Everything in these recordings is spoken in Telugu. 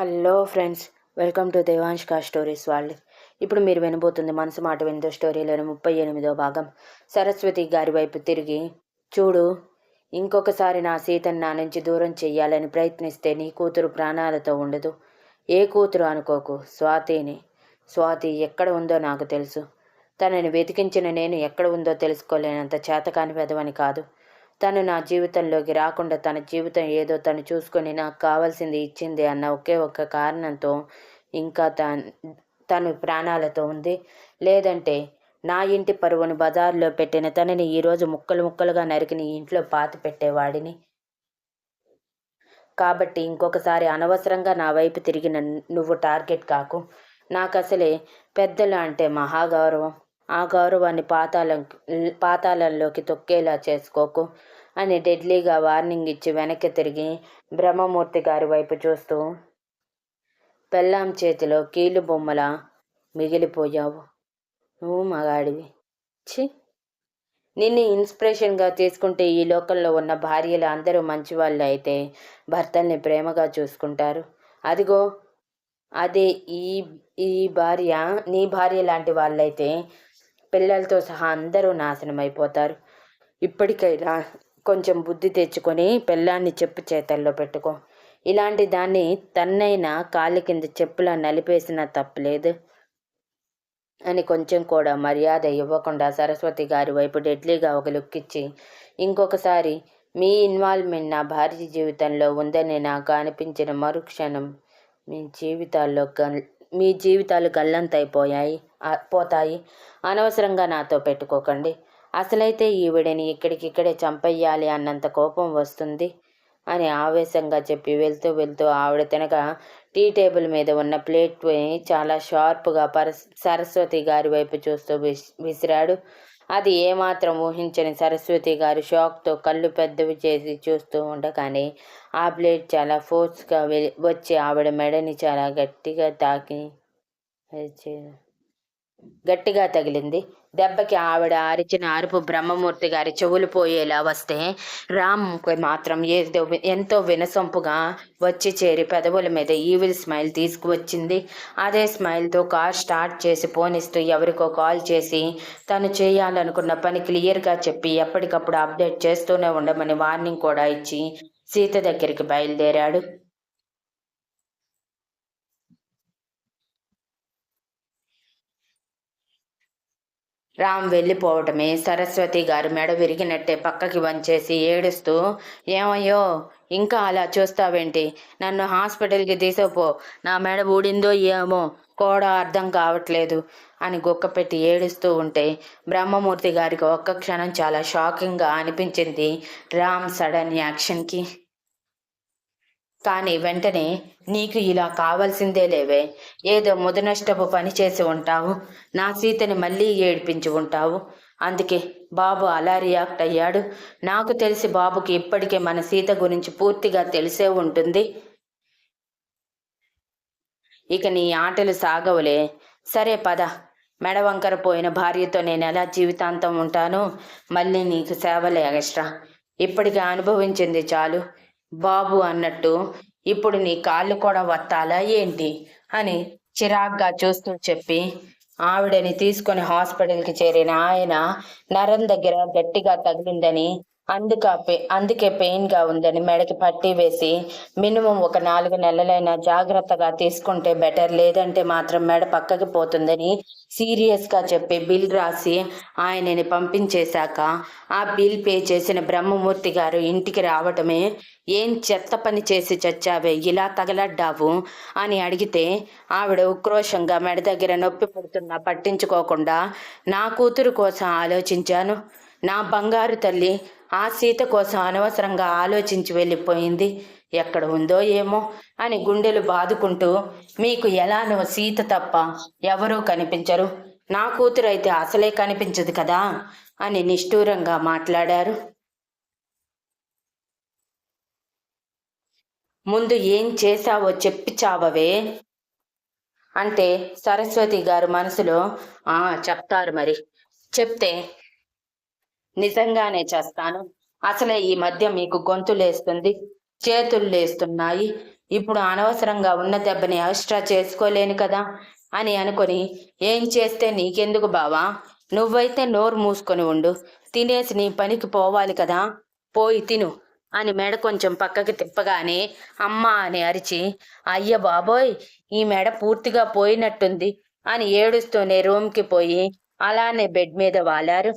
హలో ఫ్రెండ్స్ వెల్కమ్ టు దేవాంష్కా స్టోరీస్ వాళ్ళు ఇప్పుడు మీరు వినబోతుంది మనసు మాట విందో స్టోరీలోని ముప్పై ఎనిమిదో భాగం. సరస్వతి గారి వైపు తిరిగి చూడు ఇంకొకసారి నా సీతను నా నుంచి దూరం చెయ్యాలని ప్రయత్నిస్తే నీ కూతురు ప్రాణాలతో ఉండదు. ఏ కూతురు అనుకోకు? స్వాతిని. స్వాతి ఎక్కడ ఉందో నాకు తెలుసు. తనని వెతికించిన నేను ఎక్కడ ఉందో తెలుసుకోలేనంత చేతకాని పెదవని కాదు. తను నా జీవితంలోకి రాకుండా తన జీవితం ఏదో తను చూసుకొని నాకు కావాల్సింది ఇచ్చింది అన్న ఒకే ఒక్క కారణంతో ఇంకా తను తను ప్రాణాలతో ఉంది. లేదంటే నా ఇంటి పరువును బజార్లో పెట్టిన తనని ఈరోజు ముక్కలు ముక్కలుగా నరికిన ఇంట్లో పాతి పెట్టేవాడిని. కాబట్టి ఇంకొకసారి అనవసరంగా నా వైపు తిరిగిన నువ్వు టార్గెట్ కాకు. నాకు అసలే పెద్దలు అంటే మహాగౌరవం. ఆ గౌరవాన్ని పాతాళం పాతాళంలోకి తొక్కేలా చేసుకోకు అని డెడ్లీగా వార్నింగ్ ఇచ్చి వెనక్కి తిరిగి బ్రహ్మమూర్తి గారి వైపు చూస్తూ పెళ్ళాం చేతిలో కీలు బొమ్మల మిగిలిపోయావు. నువ్వు మగాడివి. చి నిన్ను ఇన్స్పిరేషన్గా తీసుకుంటే ఈ లోకంలో ఉన్న భార్యలు అందరూ మంచివాళ్ళు అయితే భర్తల్ని ప్రేమగా చూసుకుంటారు. అదిగో అదే ఈ ఈ భార్య నీ భార్య లాంటి వాళ్ళైతే పిల్లలతో సహా అందరూ నాశనం అయిపోతారు ఇప్పటికైనా కొంచెం బుద్ధి తెచ్చుకొని పిల్లాన్ని చెప్పు చేతల్లో పెట్టుకో. ఇలాంటి దాన్ని తన్నైనా కాళ్ళ కింద చెప్పులా నలిపేసినా తప్పులేదు. అని కొంచెం కూడా మర్యాద ఇవ్వకుండా సరస్వతి గారి వైపు డెడ్లీగా ఒక లుక్ ఇచ్చి ఇంకొకసారి మీ ఇన్వాల్వ్మెంట్ నా భార్య జీవితంలో ఉందని నాకు అనిపించిన మరుక్షణం మీ జీవితాల్లో మీ జీవితాలు గల్లంతైపోయాయి పోతాయి. అనవసరంగా నాతో పెట్టుకోకండి. అసలైతే ఈవిడని ఇక్కడికిక్కడే చంపేయాలి అన్నంత కోపం వస్తుంది అని ఆవేశంగా చెప్పి వెళ్తూ వెళ్తూ ఆవిడ తినగా టీ టేబుల్ మీద ఉన్న ప్లేట్ని చాలా షార్ప్గా పర సరస్వతి గారి వైపు చూస్తూ విసిరాడు. అది ఏమాత్రం ఊహించని సరస్వతి గారు షాక్తో కళ్ళు పెద్దవి చేసి చూస్తూ ఉండగానే ఆ బ్లేడ్ చాలా ఫోర్స్గా వచ్చి ఆవిడ మెడని చాలా గట్టిగా తాకి గట్టిగా తగిలింది. దెబ్బకి ఆవిడ అరిచిన అరుపు బ్రహ్మమూర్తి గారి చెవులు పోయేలా వస్తే రామ్కి మాత్రం ఏదో ఎంతో వినసొంపుగా వచ్చి చేరి పెదవుల మీద ఈవిల్ స్మైల్ తీసుకువచ్చింది. అదే స్మైల్తో కార్ స్టార్ట్ చేసి పోనిస్తూ ఎవరికో కాల్ చేసి తను చేయాలనుకున్న పని క్లియర్గా చెప్పి ఎప్పటికప్పుడు అప్డేట్ చేస్తూనే ఉండమని వార్నింగ్ కూడా ఇచ్చి సీత దగ్గరికి బయలుదేరాడు. రామ్ వెళ్ళిపోవటమే. సరస్వతి గారు మెడ విరిగినట్టే పక్కకి వంచేసి ఏడుస్తూ ఏమయ్యో ఇంకా అలా చూస్తావేంటి? నన్ను హాస్పిటల్కి తీసుకుపో నా మెడ ఊడిందో ఏమో కూడా అర్థం కావట్లేదు అని గుక్కపెట్టి ఏడుస్తూ ఉంటే బ్రహ్మమూర్తి గారికి ఒక్క క్షణం చాలా షాకింగ్గా అనిపించింది రామ్ సడన్ యాక్షన్కి. కానీ వెంటనే నీకు ఇలా కావాల్సిందే లేవే. ఏదో ముదనష్టపు పని చేసి ఉంటావు. నా సీతని మళ్ళీ ఏడిపించి ఉంటావు. అందుకే బాబు అలా రియాక్ట్ అయ్యాడు. నాకు తెలిసి బాబుకి ఇప్పటికే మన సీత గురించి పూర్తిగా తెలిసే ఉంటుంది. ఇక నీ ఆటలు సాగవులే. సరే పద. మెడవంకర పోయిన భార్యతో నేను ఎలా జీవితాంతం ఉంటానో? మళ్ళీ నీకు సేవలే ఎక్స్ట్రా. ఇప్పటికి అనుభవించింది చాలు. బాబు అన్నట్టు ఇప్పుడు నీ కాళ్ళు కూడా వత్తాలా ఏంటి? అని చిరాగ్గా చూస్తూ చెప్పి ఆవిడని తీసుకొని హాస్పిటల్కి చేరిన ఆయన నరం దగ్గర గట్టిగా తగిలిందని అందుక అందుకే పెయిన్గా ఉందని మెడకి పట్టి వేసి మినిమం ఒక నాలుగు నెలలైనా జాగ్రత్తగా తీసుకుంటే బెటర్ లేదంటే మాత్రం మెడ పక్కకి పోతుందని సీరియస్గా చెప్పి బిల్ రాసి ఆయనని పంపించేశాక ఆ బిల్ పే చేసిన బ్రహ్మమూర్తి గారు ఇంటికి రావటమే ఏం చెత్త పని చేసి చచ్చావే? ఇలా తగలడ్డావు? అని అడిగితే ఆవిడ ఉక్రోషంగా మెడ దగ్గర నొప్పి పడుతున్నా పట్టించుకోకుండా నా కూతురు కోసం ఆలోచించాను. నా బంగారు తల్లి ఆ సీత కోసం అనవసరంగా ఆలోచించి వెళ్ళిపోయింది. ఎక్కడ ఉందో ఏమో అని గుండెలు బాదుకుంటూ మీకు ఎలానో సీత తప్ప ఎవరూ కనిపించరు. నా కూతురు అయితే అసలే కనిపించదు కదా అని నిష్ఠూరంగా మాట్లాడారు. ముందు ఏం చేశావో చెప్పి చావవే అంటే సరస్వతి గారు మనసులో ఆ చెప్తారు మరి. చెప్తే నిజంగానే చేస్తాను. అసలే ఈ మధ్య మీకు గొంతు లేస్తుంది చేతులు లేస్తున్నాయి. ఇప్పుడు అనవసరంగా ఉన్న దెబ్బని ఎక్స్ట్రా చేసుకోలేను కదా అని అనుకొని ఏం చేస్తే నీకెందుకు బావా? నువ్వైతే నోరు మూసుకొని ఉండు. తినేసి నీ పనికి పోవాలి కదా. పోయి తిను అని మెడ కొంచెం పక్కకి తిప్పగానే అమ్మ అని అరిచి అయ్య బాబోయ్ ఈ మెడ పూర్తిగా పోయినట్టుంది అని ఏడుస్తూనే రూమ్కి పోయి అలానే బెడ్ మీద వాలారు.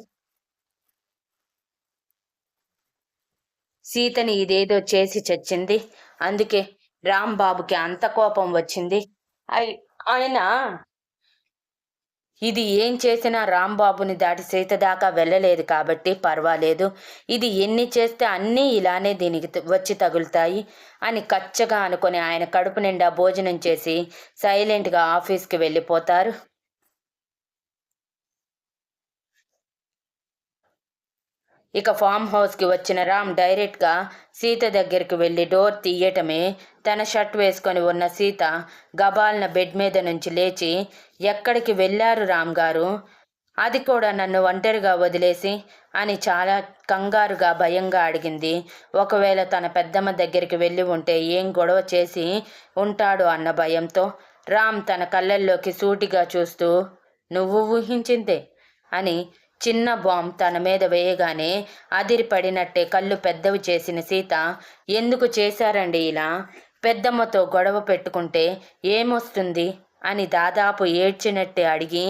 సీతని ఇదేదో చేసి చచ్చింది. అందుకే రాంబాబుకి అంత కోపం వచ్చింది. ఆయన ఇది ఏం చేసినా రాంబాబుని దాటి సీత దాకా వెళ్ళలేదు కాబట్టి పర్వాలేదు. ఇది ఎన్ని చేస్తే అన్నీ ఇలానే దీనికి వచ్చి తగులుతాయి అని కచ్చగా అనుకొని ఆయన కడుపు నిండా భోజనం చేసి సైలెంట్గా ఆఫీస్కి వెళ్ళిపోతారు. ఇక ఫామ్ హౌస్కి వచ్చిన రామ్ డైరెక్ట్గా సీత దగ్గరికి వెళ్ళి డోర్ తీయటమే తన షర్ట్ వేసుకొని ఉన్న సీత గబాల్న బెడ్ మీద నుంచి లేచి ఎక్కడికి వెళ్ళారు రామ్ గారు? అది కూడా నన్ను ఒంటరిగా వదిలేసి? అని చాలా కంగారుగా భయంగా అడిగింది. ఒకవేళ తన పెద్దమ్మ దగ్గరికి వెళ్ళి ఉంటే ఏం గొడవ చేసి ఉంటాడు? అన్న భయంతో. రామ్ తన కళ్ళల్లోకి సూటిగా చూస్తూ నువ్వు ఊహించిందే? అని చిన్న బాంబ్ తన మీద వేయగానే అదిరిపడినట్టే కళ్ళు పెద్దవి చేసిన సీత ఎందుకు చేశారండి ఇలా? పెద్దమ్మతో గొడవ పెట్టుకుంటే ఏమొస్తుంది? అని దాదాపు ఏడ్చినట్టే అడిగి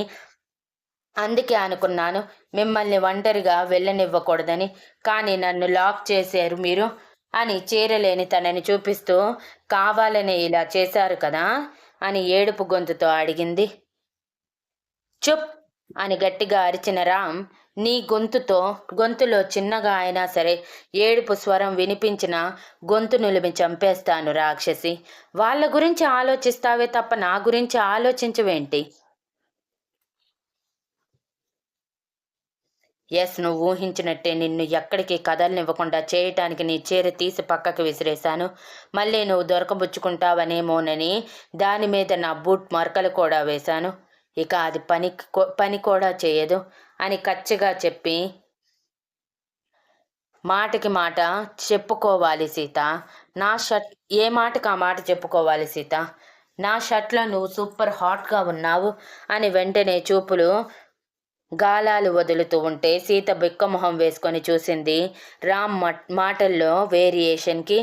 అందుకే అనుకున్నాను మిమ్మల్ని ఒంటరిగా వెళ్ళనివ్వకూడదని. కానీ నన్ను లాక్ చేశారు మీరు అని చీరలేని తనని చూపిస్తూ కావాలనే ఇలా చేశారు కదా అని ఏడుపు గొంతుతో అడిగింది. చుప్! అని గట్టిగా అరిచిన రామ్ నీ గొంతుతో గొంతులో చిన్నగా అయినా సరే ఏడుపు స్వరం వినిపించిన గొంతు నులిమి చంపేస్తాను రాక్షసి. వాళ్ళ గురించి ఆలోచిస్తావే తప్ప నా గురించి ఆలోచించవేంటి? ఎస్ నువ్వు ఊహించినట్టే నిన్ను ఎక్కడికి కదలనివ్వకుండా చేయటానికి నీ చీర తీసి పక్కకు విసిరేశాను. మళ్ళీ నువ్వు దొరకబుచ్చుకుంటావనేమోనని దాని మీద నా బూట్ మరకలు కూడా వేశాను. ఇక అది పని పని కూడా చేయదు అని కచ్చిగా చెప్పి మాటకి మాట చెప్పుకోవాలి సీత. నా షర్ట్ ఏ మాటకి ఆ మాట చెప్పుకోవాలి సీత? నా షర్ట్లో నువ్వు సూపర్ హాట్గా ఉన్నావు అని వెంటనే చూపులు గాలాలు వదులుతూ ఉంటే సీత బిక్కమొహం వేసుకొని చూసింది రామ్ మాటల్లో వేరియేషన్కి.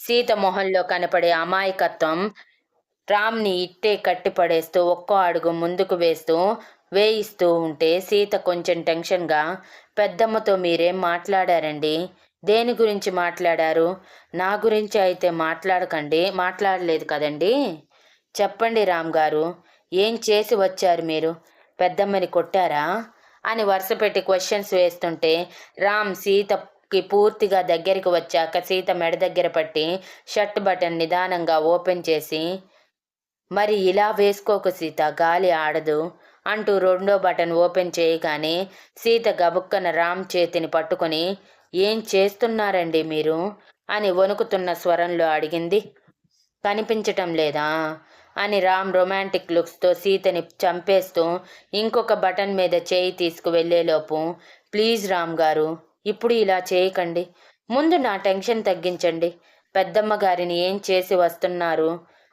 సీత మొహంలో కనపడే అమాయకత్వం రామ్ని ఇట్టే కట్టిపడేస్తూ ఒక్కో అడుగు ముందుకు వేస్తూ వేయిస్తూ ఉంటే సీత కొంచెం టెన్షన్గా పెద్దమ్మతో మీరేం మాట్లాడారండి? దేని గురించి మాట్లాడారు? నా గురించి అయితే మాట్లాడకండి మాట్లాడలేదు కదండి? చెప్పండి రామ్ గారు ఏం చేసి వచ్చారు మీరు? పెద్దమ్మని కొట్టారా? అని వరుస పెట్టి క్వశ్చన్స్ వేస్తుంటే రామ్ సీతకి పూర్తిగా దగ్గరికి వచ్చాక సీత మెడ దగ్గర పట్టి షర్ట్ బటన్ నిదానంగా ఓపెన్ చేసి మరి ఇలా వేసుకోకు సీత గాలి ఆడదు అంటూ రెండో బటన్ ఓపెన్ చేయగానే సీత గబుక్కన రామ్ చేతిని పట్టుకొని ఏం చేస్తున్నారండి మీరు? అని వణుకుతున్న స్వరంలో అడిగింది. కనిపించటం లేదా? అని రామ్ రొమాంటిక్ లుక్స్తో సీతని చంపేస్తూ ఇంకొక బటన్ మీద చేయి తీసుకువెళ్ళేలోపు ప్లీజ్ రామ్ గారు ఇప్పుడు ఇలా చేయకండి. ముందు నా టెన్షన్ తగ్గించండి. పెద్దమ్మ గారిని ఏం చేసి వస్తున్నారు?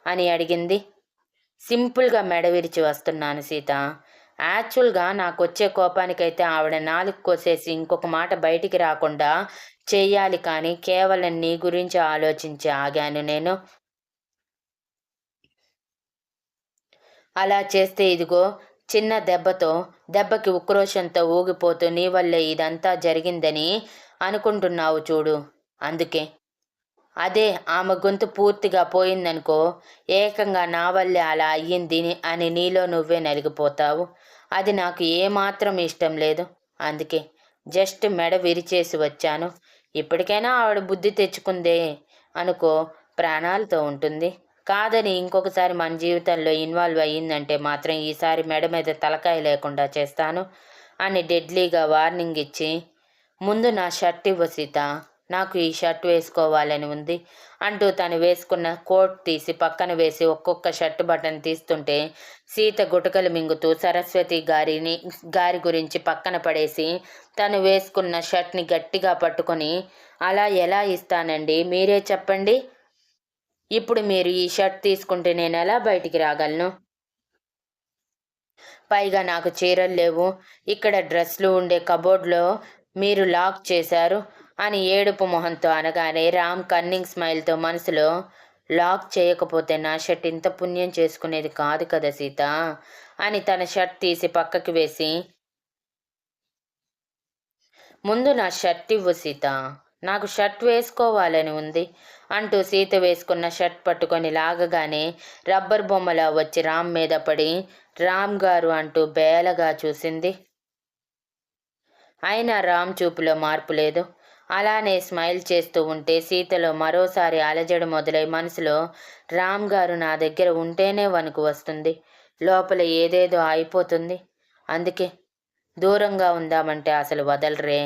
అని అడిగింది. సింపుల్గా మెడ విరిచి వస్తున్నాను సీత. యాక్చువల్గా నాకు వచ్చే కోపానికైతే ఆవిడ నాలుగు కోసేసి ఇంకొక మాట బయటికి రాకుండా చేయాలి కానీ కేవలం నీ గురించి ఆలోచించి ఆగాను నేను. అలా చేస్తే ఇదిగో చిన్న దెబ్బతో దెబ్బకి ఉక్రోషంతో ఊగిపోతూ నీ వల్లే ఇదంతా జరిగిందని అనుకుంటున్నావు చూడు. అందుకే అదే ఆమె గొంతు పూర్తిగా పోయిందనుకో ఏకంగా నా వల్లే అలా అయ్యింది అని నీలో నువ్వే నలిగిపోతావు. అది నాకు ఏమాత్రం ఇష్టం లేదు. అందుకే జస్ట్ మెడ విరిచేసి వచ్చాను. ఇప్పటికైనా ఆవిడ బుద్ధి తెచ్చుకుందే అనుకో ప్రాణాలతో ఉంటుంది. కాదని ఇంకొకసారి మన జీవితంలో ఇన్వాల్వ్ అయ్యిందంటే మాత్రం ఈసారి మెడ మీద తలకాయ లేకుండా చేస్తాను అని డెడ్లీగా వార్నింగ్ ఇచ్చి ముందు నా షర్ట్ ఇవ్వ సీత. నాకు ఈ షర్ట్ వేసుకోవాలని ఉంది అంటూ తను వేసుకున్న కోట్ తీసి పక్కన వేసి ఒక్కొక్క షర్ట్ బటన్ తీస్తుంటే సీత గుటకలు మింగుతూ సరస్వతి గారిని గారి గురించి పక్కన పడేసి తను వేసుకున్న షర్ట్ని గట్టిగా పట్టుకొని అలా ఎలా ఇస్తానండి? మీరే చెప్పండి. ఇప్పుడు మీరు ఈ షర్ట్ తీసుకుంటే నేను ఎలా బయటికి రాగలను? పైగా నాకు చీరలు లేవు. ఇక్కడ డ్రెస్లు ఉండే కబోర్డ్లో మీరు లాక్ చేశారు. అని ఏడుపు మొహంతో అనగానే రామ్ కన్నింగ్ స్మైల్తో మనసులో లాక్ చేయకపోతే నా షర్ట్ ఇంత పుణ్యం చేసుకునేది కాదు కదా సీత అని తన షర్ట్ తీసి పక్కకి వేసి ముందు నా షర్ట్ ఇవ్వు సీత. నాకు షర్ట్ వేసుకోవాలని ఉంది అంటూ సీత వేసుకున్న షర్ట్ పట్టుకొని లాగగానే రబ్బర్ బొమ్మలా వచ్చి రామ్ మీద పడి రామ్ గారు అంటూ బేలగా చూసింది. అయినా రామ్ చూపులో మార్పు లేదు. అలానే స్మైల్ చేస్తూ ఉంటే సీతలో మరోసారి అలజడి మొదలై మనసులో రామ్ గారు నా దగ్గర ఉంటేనే వణుకు వస్తుంది. లోపల ఏదేదో అయిపోతుంది అందుకే దూరంగా ఉందామంటే అసలు వదలరే.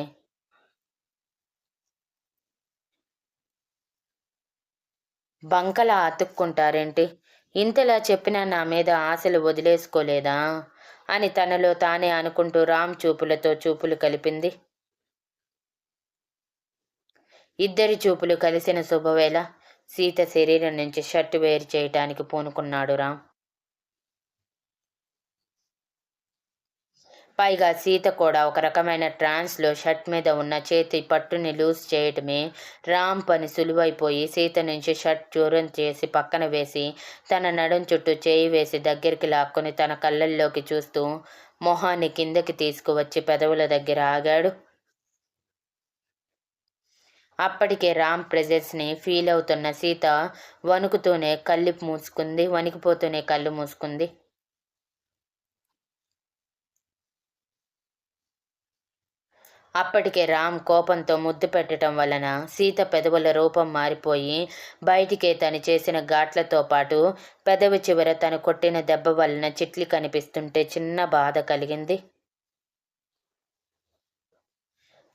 బంకలా అతుక్కుంటారేంటి? ఇంతలా చెప్పినా నా మీద ఆశలు వదిలేసుకోలేదా? అని తనలో తానే అనుకుంటూ రామ్ చూపులతో చూపులు కలిపింది. ఇద్దరి చూపులు కలిసిన శుభవేళ సీత శరీరం నుంచి షర్టు వేరు చేయటానికి పూనుకున్నాడు రామ్. పైగా సీత కూడా ఒక రకమైన ట్రాన్స్లో షర్ట్ మీద ఉన్న చేతి పట్టుని లూజ్ చేయటమే రామ్ పని సులువైపోయి సీత నుంచి షర్ట్ చూరం చేసి పక్కన వేసి తన నడుం చుట్టూ చేయి వేసి దగ్గరికి లాక్కొని తన కళ్ళల్లోకి చూస్తూ మొహాన్ని కిందకి తీసుకువచ్చి పెదవుల దగ్గర ఆగాడు. అప్పటికే రామ్ ప్రెజెన్స్ని ఫీల్ అవుతున్న సీత వణుకుతూనే కళ్ళు మూసుకుంది వణికిపోతూనే కళ్ళు మూసుకుంది. అప్పటికే రామ్ కోపంతో ముద్దు పెట్టడం వలన సీత పెదవుల రూపం మారిపోయి బయటికే తను చేసిన ఘాట్లతో పాటు పెదవి చివర తను కొట్టిన దెబ్బ వలన చిట్లి కనిపిస్తుంటే చిన్న బాధ కలిగింది.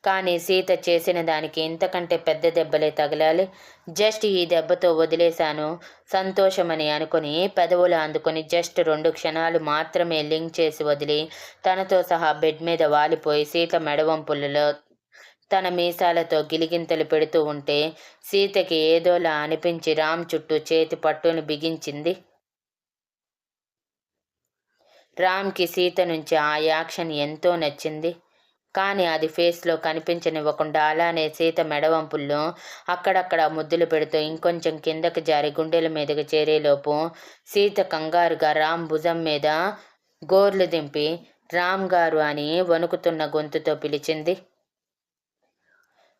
కానీ సీత చేసిన దానికి ఇంతకంటే పెద్ద దెబ్బలే తగలాలి. జస్ట్ ఈ దెబ్బతో వదిలేశాను. సంతోషమని అనుకుని పెదవులు అందుకొని జస్ట్ రెండు క్షణాలు మాత్రమే లింక్ చేసి వదిలి తనతో సహా బెడ్ మీద వాలిపోయి సీత మెడవంపులలో తన మీసాలతో గిలిగింతలు పెడుతూ ఉంటే సీతకి ఏదోలా అనిపించి రామ్ చుట్టూ చేతి పట్టును బిగించింది. రామ్కి సీత నుంచి ఆ యాక్షన్ ఎంతో నచ్చింది. కానీ అది ఫేస్లో కనిపించనివ్వకుండా అలానే సీత మెడవంపుల్లో అక్కడక్కడ ముద్దులు పెడుతూ ఇంకొంచెం కిందకు జారి గుండెల మీదకి చేరేలోపు సీత కంగారుగా రామ్ భుజం మీద గోర్లు దింపి రామ్ గారు అని వణుకుతున్న గొంతుతో పిలిచింది.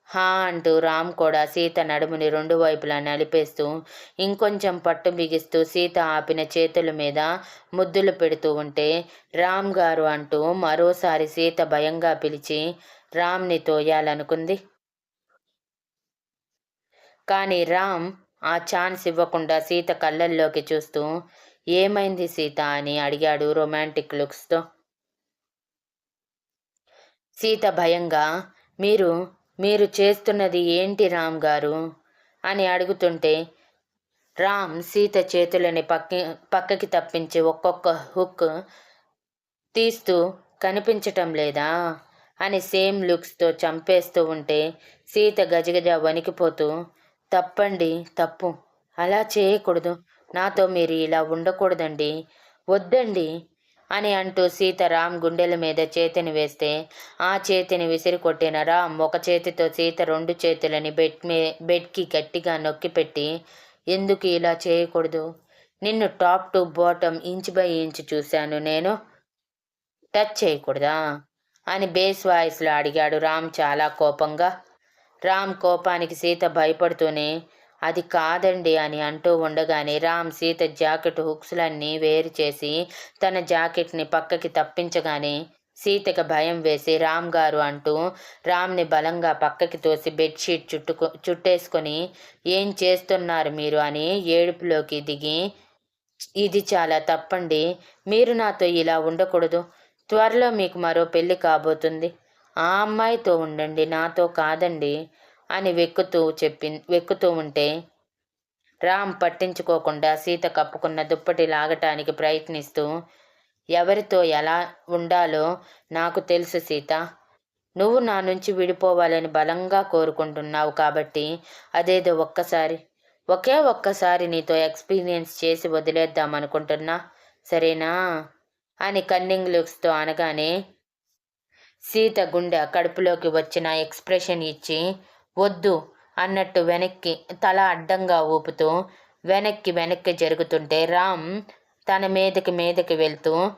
హా అంటూ రామ్ కూడా సీత నడుముని రెండు వైపులా నలిపేస్తూ ఇంకొంచెం పట్టు బిగిస్తూ సీత ఆపిన చేతుల మీద ముద్దులు పెడుతూ ఉంటే రామ్ గారు అంటూ మరోసారి సీత భయంగా పిలిచి రామ్ని తోయాలనుకుంది కానీ రామ్ ఆ ఛాన్స్ ఇవ్వకుండా సీత కళ్ళల్లోకి చూస్తూ ఏమైంది సీత అని అడిగాడు రొమాంటిక్ లుక్స్తో. సీత భయంగా మీరు మీరు చేస్తున్నది ఏంటి రామ్ గారు? అని అడుగుతుంటే రామ్ సీత చేతులని పక్క పక్కకి తప్పించి ఒక్కొక్క హుక్ తీస్తూ కనిపించటం లేదా? అని సేమ్ లుక్స్తో చంపేస్తూ ఉంటే సీత గజగజ వణికిపోతూ తప్పండి తప్పు. అలా చేయకూడదు. నాతో మీరు ఇలా ఉండకూడదండి. వద్దండి. అని అంటూ సీత రామ్ గుండెల మీద చేతిని వేస్తే ఆ చేతిని విసిరి కొట్టిన రామ్ ఒక చేతితో సీత రెండు చేతులని బెడ్ మే బెడ్కి గట్టిగా నొక్కిపెట్టి ఎందుకు ఇలా చేయకూడదు? నిన్ను top to bottom inch by inch చూశాను నేను. టచ్ చేయకూడదా అని బేస్ వాయిస్లో అడిగాడు రామ్ చాలా కోపంగా. రామ్ కోపానికి సీత భయపడుతూనే అది కాదండి అని అంటూ ఉండగానే రామ్ సీత జాకెట్ హుక్స్లన్నీ వేరు చేసి తన జాకెట్ని పక్కకి తప్పించగానే సీతకి భయం వేసి రామ్ గారు అంటూ రామ్ని బలంగా పక్కకి తోసి బెడ్షీట్ చుట్టుకు చుట్టేసుకొని ఏం చేస్తున్నారు మీరు అని ఏడుపులోకి దిగి ఇది చాలా తప్పండి మీరు నాతో ఇలా ఉండకూడదు త్వరలో మీకు మరో పెళ్ళి కాబోతుంది ఆ అమ్మాయితో ఉండండి నాతో కాదండి అని వెక్కుతూ చెప్పి వెక్కుతూ ఉంటే రామ్ పట్టించుకోకుండా సీత కప్పుకున్న దుప్పటి లాగటానికి ప్రయత్నిస్తూ ఎవరితో ఎలా ఉండాలో నాకు తెలుసు సీత. నువ్వు నా నుంచి విడిపోవాలని బలంగా కోరుకుంటున్నావు కాబట్టి అదేదో ఒక్కసారి ఒకే ఒక్కసారి నీతో ఎక్స్పీరియన్స్ చేసి వదిలేద్దాం అనుకుంటున్నా సరేనా? అని కన్నింగ్ లుక్స్తో అనగానే సీత గుండె కడుపులోకి వచ్చిన ఎక్స్ప్రెషన్ ఇచ్చి వద్దు అన్నట్టు వెనక్కి తల అడ్డంగా ఊపుతూ వెనక్కి వెనక్కి జరుగుతుంటే రామ్ తన మీదకి మీదకి వెళ్తూ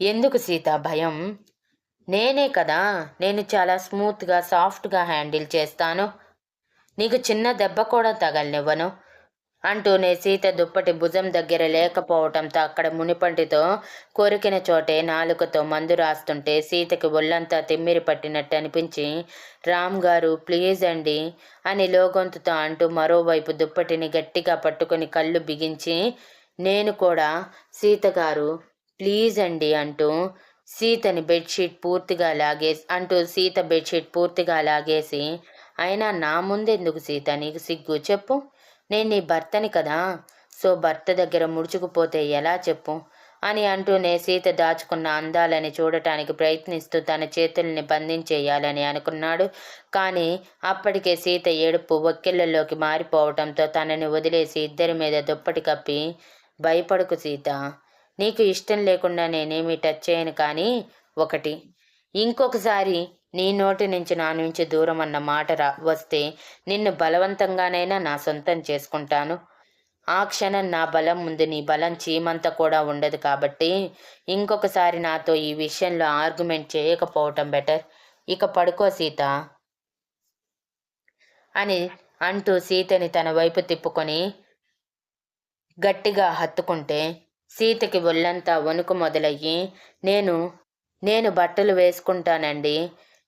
ఎందుకు సీత భయం? నేనే కదా నేను చాలా స్మూత్గా సాఫ్ట్గా హ్యాండిల్ చేస్తాను. నీకు చిన్న దెబ్బ కూడా తగలనివ్వను. అంటూనే సీత దుప్పటి భుజం దగ్గర లేకపోవటంతో అక్కడ మునిపంటితో కొరికిన చోటే నాలుకతో మందు రాస్తుంటే సీతకి ఒళ్ళంతా తిమ్మిరి పట్టినట్టు అనిపించి రామ్ గారు ప్లీజ్ అండి అని లోగొంతుతో అంటూ మరోవైపు దుప్పటిని గట్టిగా పట్టుకొని కళ్ళు బిగించి నేను కూడా సీత గారు ప్లీజ్ అండి అంటూ సీతని బెడ్షీట్ పూర్తిగా లాగేసి అంటూ సీత బెడ్షీట్ పూర్తిగా లాగేసి అయినా నా ముందెందుకు సీత నీకు సిగ్గు చెప్పు. నేను నీ భర్తని కదా సో భర్త దగ్గర ముడుచుకుపోతే ఎలా చెప్పు? అని అంటూనే సీత దాచుకున్న అందాలని చూడటానికి ప్రయత్నిస్తూ తన చేతుల్ని బంధించేయాలని అనుకున్నాడు. కానీ అప్పటికే సీత ఏడుపు ఒక్కిళ్ళలోకి మారిపోవటంతో తనని వదిలేసి ఇద్దరి మీద దుప్పటి కప్పి భయపడుకు సీత నీకు ఇష్టం లేకుండా నేనేమి టచ్ చేయను కానీ ఒకటి ఇంకొకసారి నీ నోటి నుంచి నా నుంచి దూరం అన్న మాట రా వస్తే నిన్ను బలవంతంగానైనా నా సొంతం చేసుకుంటాను. ఆ క్షణం నా బలం ముందు నీ బలం చీమంత కూడా ఉండదు కాబట్టి ఇంకొకసారి నాతో ఈ విషయంలో ఆర్గ్యుమెంట్ చేయకపోవటం బెటర్. ఇక పడుకో సీత అని అంటూ సీతని తన వైపు తిప్పుకొని గట్టిగా హత్తుకుంటే సీతకి ఒళ్ళంతా వణుకు మొదలయ్యి నేను నేను బట్టలు వేసుకుంటానండి.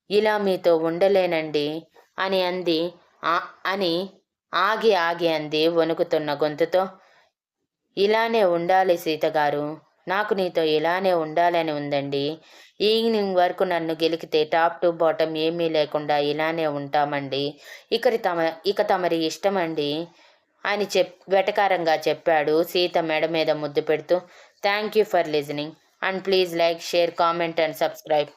ఇలా మీతో ఉండలేనండి అని అంది. అని ఆగి ఆగి అంది వణుకుతున్న గొంతుతో. ఇలానే ఉండాలి సీతగారు నాకు నీతో ఇలానే ఉండాలని ఉందండి. ఈవినింగ్ వరకు నన్ను గెలికితే టాప్ టు బాటమ్ ఏమీ లేకుండా ఇలానే ఉంటామండి. ఇకరి తమ ఇక తమరి ఇష్టమండి అని చెప్ వెటకారంగా చెప్పాడు సీత మెడ మీద ముద్దు పెడుతూ. Thank you for listening and please like share comment and subscribe.